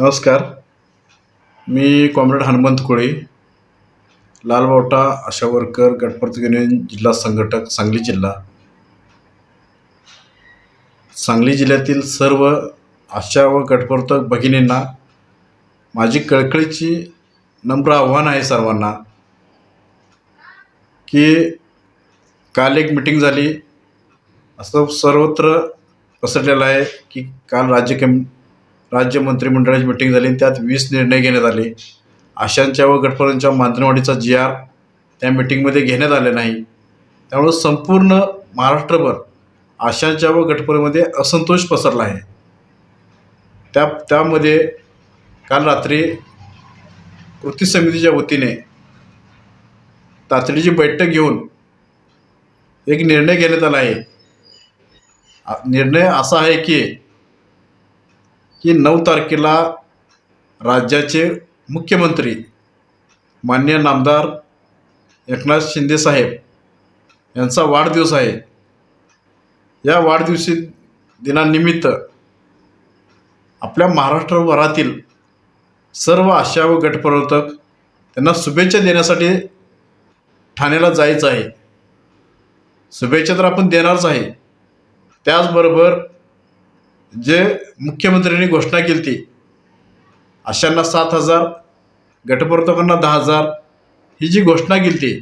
नमस्कार. मी comrade Hanumant Koli Lalbavta ASHA worker गटप्रतिनिधी union जिल्हा संघटक सांगली जिल्हा. सांगली जिल्ह्यातील सर्व आशा व गटप्रवर्तक भगिनींना माझी कळकळीची नम्र आव्हान आहे सर्वांना की काल एक मिटिंग झाली. असं सर्वत्र पसरलेलं आहे की काल राज्य कम राज्य मंत्रिमंडळाची मिटिंग झाली त्यात वीस निर्णय घेण्यात आले. आशांच्या व गटपर्यंतच्या मांत्रणवाडीचा जी आर त्या मिटिंगमध्ये घेण्यात आले नाही. त्यामुळं संपूर्ण महाराष्ट्रभर आशांच्या व गटपर्यंतमध्ये असंतोष पसरला आहे. त्या त्यामध्ये काल रात्री कृती समितीच्या वतीने तातडीची बैठक घेऊन एक निर्णय घेण्यात आला आहे. निर्णय असा आहे की की नऊ तारखेला राज्याचे मुख्यमंत्री मान्य नामदार एकनाथ शिंदे साहेब यांचा वाढदिवस आहे. या वाढदिवशी दिनानिमित्त आपल्या महाराष्ट्रभरातील सर्व आशा व गटप्रवर्तक त्यांना शुभेच्छा देण्यासाठी ठाण्याला जायचं आहे. शुभेच्छा तर आपण देणारच आहे. त्याचबरोबर जे मुख्यमंत्र्यांनी घोषणा केली ती अशांना सात हजार गटप्रवर्तकांना दहा हजार ही जी घोषणा केली ती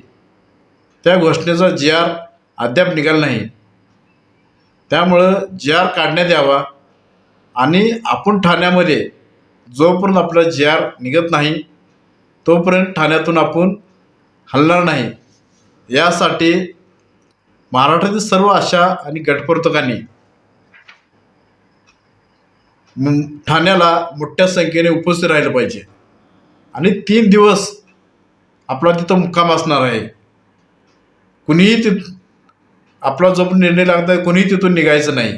त्या घोषणेचा जी आर अद्याप निघाला नाही. त्यामुळं जी आर काढण्यात यावा आणि आपण ठाण्यामध्ये जोपर्यंत आपला जी आर निघत नाही तोपर्यंत ठाण्यातून आपण हलणार नाही. यासाठी महाराष्ट्रातील सर्व आशा आणि गटप्रवर्तकांनी ठाण्याला मोठ्या संख्येने उपस्थित राहिलं पाहिजे. आणि तीन दिवस आपला तिथं मुक्काम असणार आहे. कुणीही ति आपला जो पण निर्णय लागत आहे कुणीही तिथून निघायचं नाही.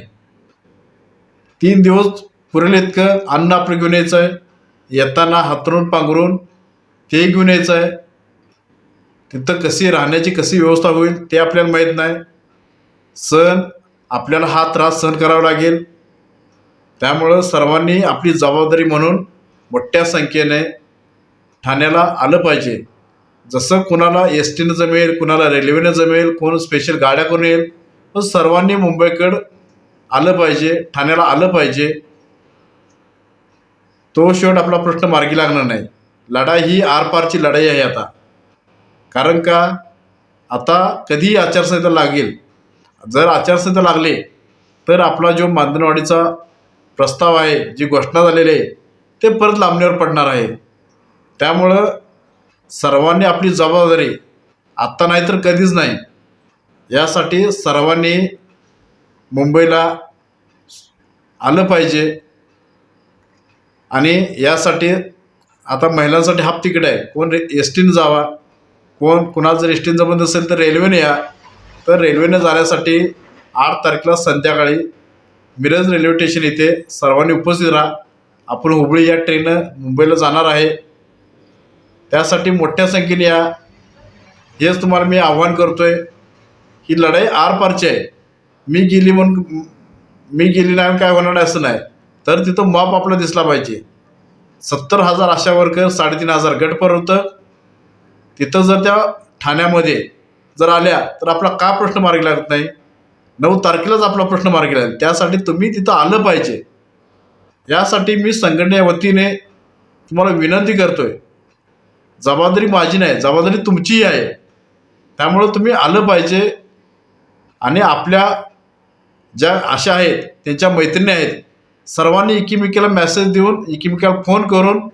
तीन दिवस पुरेल इतकं अन्न आपलं घेऊन यायचं आहे येताना हातरून पांघरून ते घेऊन यायचं आहे तिथं कशी राहण्याची कशी व्यवस्था होईल ते आपल्याला माहीत नाही. सण आपल्याला हा त्रास सहन करावा लागेल. त्यामुळं सर्वांनी आपली जबाबदारी म्हणून मोठ्या संख्येने ठाण्याला आलं पाहिजे. जसं कुणाला एस टीनं जमेल कुणाला रेल्वेनं जमेल कोण स्पेशल गाड्या करून येईल पण सर्वांनी मुंबईकडं आलं पाहिजे ठाण्याला आलं पाहिजे. तो शेवट आपला प्रश्न मार्गी लागणार नाही. लढाई ही आरपारची लढाई आहे आता. कारण का? आता कधी आचारसंहिता लागेल. जर आचारसंहिता लागली तर आपला जो मानधनवाढीचा प्रस्ताव आहे जी घोषणा झालेली आहे ते परत लांबणीवर पडणार आहे. त्यामुळं सर्वांनी आपली जबाबदारी आत्ता नाही तर कधीच नाही यासाठी सर्वांनी मुंबईला आलं पाहिजे. आणि यासाठी आता महिलांसाठी हाफ तिकीट आहे. कोण रे एस टीनं जावा कोण कुणाला जर एस टीनं जमत नसेल तर रेल्वेने या. तर रेल्वेने जाण्यासाठी आठ तारखेला संध्याकाळी मिरज रेल्वे स्टेशन इथे सर्वांनी उपस्थित राहा. आपण हुबळी या ट्रेननं मुंबईला जाणार आहे. त्यासाठी मोठ्या संख्येने या. हेच तुम्हाला मी आव्हान करतो आहे ही लढाई आरपारची आहे. मी गेली म्हणून मी गेली नाही काय होणार नाही असं नाही. तर तिथं माप आपला दिसला पाहिजे. सत्तर हजार आशा वर्कर साडेतीन हजार गटपर्यंत तिथं जर त्या ठाण्यामध्ये जर आल्या तर आपला का प्रश्न मार्गी लागत नाही? नऊ तारखेलाच आपला प्रश्न मार्गी लागेल त्यासाठी तुम्ही तिथं आलं पाहिजे. यासाठी मी संघटने वतीने तुम्हाला विनंती करतो आहे जबाबदारी माझी नाही जबाबदारी तुमचीही आहे. त्यामुळं तुम्ही आलं पाहिजे. आणि आपल्या ज्या आशा आहेत त्यांच्या मैत्रिणी आहेत सर्वांनी एकीमेकीला मेसेज देऊन एकीमेकाला फोन करून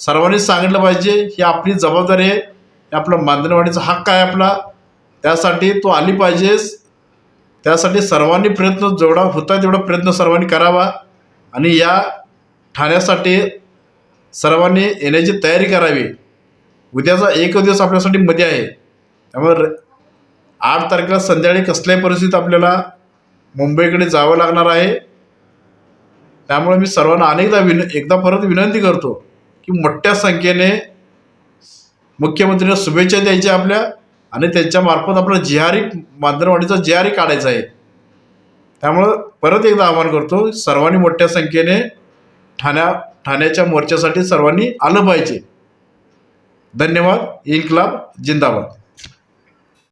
सर्वांनी सांगितलं पाहिजे ही आपली जबाबदारी आहे. हे आपला मानधनवाडीचा हक्क आहे आपला. त्यासाठी तो आली पाहिजेस. त्यासाठी सर्वांनी प्रयत्न जेवढा होता तेवढा प्रयत्न सर्वांनी करावा. आणि या ठाण्यासाठी सर्वांनी येण्याची तयारी करावी. उद्याचा एक दिवस आपल्यासाठी मध्ये आहे. त्यामुळे र- आठ तारखेला संध्याकाळी कसल्याही परिस्थितीत आपल्याला मुंबईकडे जावं लागणार आहे. त्यामुळे मी सर्वांना अनेकदा विन एकदा परत विनंती करतो की मोठ्या संख्येने मुख्यमंत्र्यांना शुभेच्छा द्यायच्या आपल्या. आणि त्यांच्यामार्फत आपला जिहारी मांजरवाडीचा जिहारी काढायचा आहे. त्यामुळं परत एकदा आवाहन करतो सर्वांनी मोठ्या संख्येने ठाण्या ठाण्याच्या मोर्चासाठी सर्वांनी आलं पाहिजे. धन्यवाद इन्कलाब जिंदाबाद.